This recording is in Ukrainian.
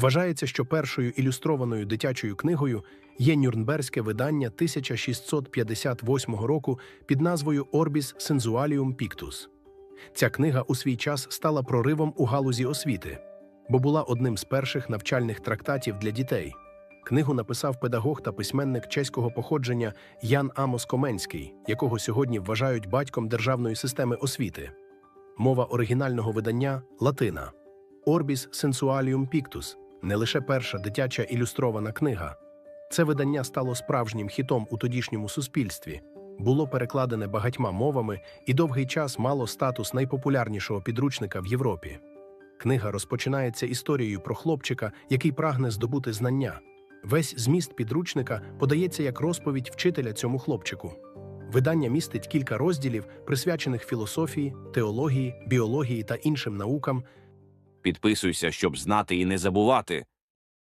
Вважається, що першою ілюстрованою дитячою книгою є нюрнберзьке видання 1658 року під назвою Orbis Sensualium Pictus. Ця книга у свій час стала проривом у галузі освіти, бо була одним з перших навчальних трактатів для дітей. Книгу написав педагог та письменник чеського походження Ян Амос Коменський, якого сьогодні вважають батьком державної системи освіти. Мова оригінального видання латина. Orbis Sensualium Pictus не лише перша дитяча ілюстрована книга. Це видання стало справжнім хітом у тодішньому суспільстві, було перекладене багатьма мовами і довгий час мало статус найпопулярнішого підручника в Європі. Книга розпочинається історією про хлопчика, який прагне здобути знання. Весь зміст підручника подається як розповідь вчителя цьому хлопчику. Видання містить кілька розділів, присвячених філософії, теології, біології та іншим наукам, Підписуйся, щоб знати і не забувати.